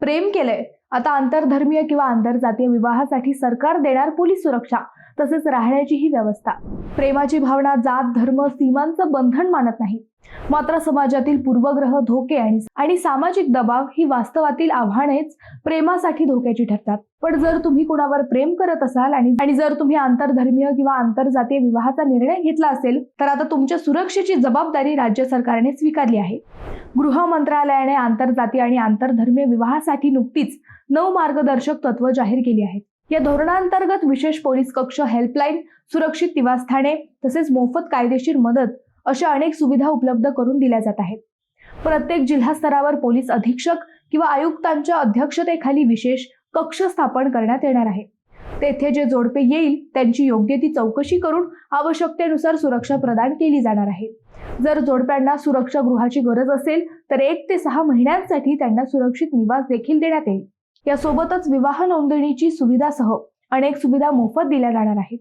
प्रेम केलंय. आता आंतरधर्मीय किंवा आंतरजातीय विवाहासाठी सरकार देणार पोलीस सुरक्षा. तसेच राहण्याचीही व्यवस्था. प्रेमाची भावना जात धर्म सीमांचं बंधन मानत नाही. मात्र समाजातील पूर्वग्रह धोके आणि सामाजिक दबाव ही वास्तवातील आव्हानेच प्रेमासाठी धोक्याची ठरतात. पण जर तुम्ही कुणावर प्रेम करत असाल आणि आणि जर तुम्ही आंतरधर्मीय किंवा आंतरजातीय विवाहाचा निर्णय घेतला असेल तर आता तुमच्या सुरक्षेची जबाबदारी राज्य सरकारने स्वीकारली आहे. गृह मंत्रालयाने आंतरजातीय आणि आंतरधर्मीय विवाहासाठी नुकतीच नऊ मार्गदर्शक तत्व जाहीर केली आहेत. या धोरणांतर्गत विशेष पोलीस कक्ष हेल्पलाईन सुरक्षित निवासस्थाने तसेच मोफत कायदेशीर मदत अशा अनेक सुविधा उपलब्ध करून दिल्या जात आहेत. प्रत्येक जिल्हा स्तरावर पोलीस अधीक्षक किंवा आयुक्तांच्या अध्यक्षतेखाली विशेष कक्ष स्थापन करण्यात येणार आहे. तेथे जे जोडपे येईल त्यांची योग्य ती चौकशी करून आवश्यकतेनुसार सुरक्षा प्रदान केली जाणार आहे. जर जोडप्यांना सुरक्षा गृहाची गरज असेल तर एक ते सहा महिन्यांसाठी त्यांना सुरक्षित निवास देखील देण्यात येईल. यासोबतच विवाह नोंदणीची सुविधासह अनेक सुविधा मोफत दिल्या जाणार आहेत.